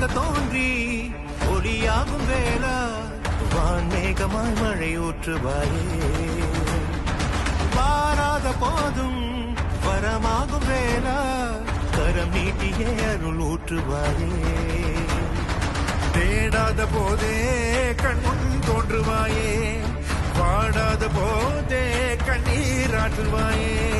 ஒளியாக தோன்றி ஒளியாகும் வேளா வான்மேகமாய் மழை ஊற்றுவாயே. வாராத போதும் வரமாகும் வேளா கரம் நீட்டியே அருள் ஊற்றுவாயே. தேடாத போதே கண் தோன்றுவாயே. வாடாத போதே கண்ணீர் ஆற்றுவாயே.